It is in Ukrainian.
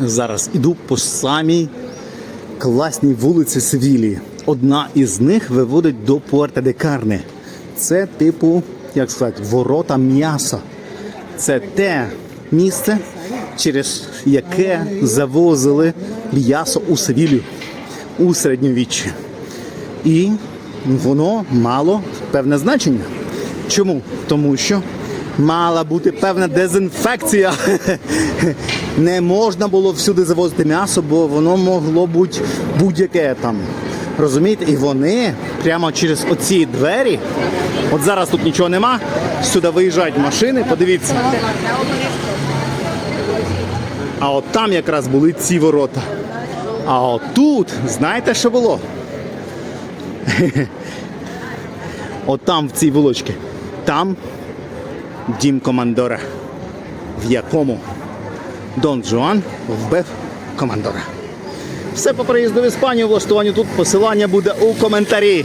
Зараз іду по самій класній вулиці Севілії. Одна із них виводить до Пуерта де Карне. Це типу, як сказати, ворота м'яса. Це те місце, через яке завозили м'ясо у Севілію у середньовіччі. І воно мало певне значення. Чому? Тому що мала бути певна дезінфекція. Не можна було всюди завозити м'ясо, бо воно могло бути будь-яке там. Розумієте? І вони прямо через оці двері. От зараз тут нічого нема. Сюди виїжджають машини, подивіться. А от там якраз були ці ворота. А отут, знаєте, що було? От там в цій вулочці. Там дім командора, в якому Дон Жуан вбив командора. Все по приїзду в Іспанію, влаштуванню тут посилання буде у коментарі.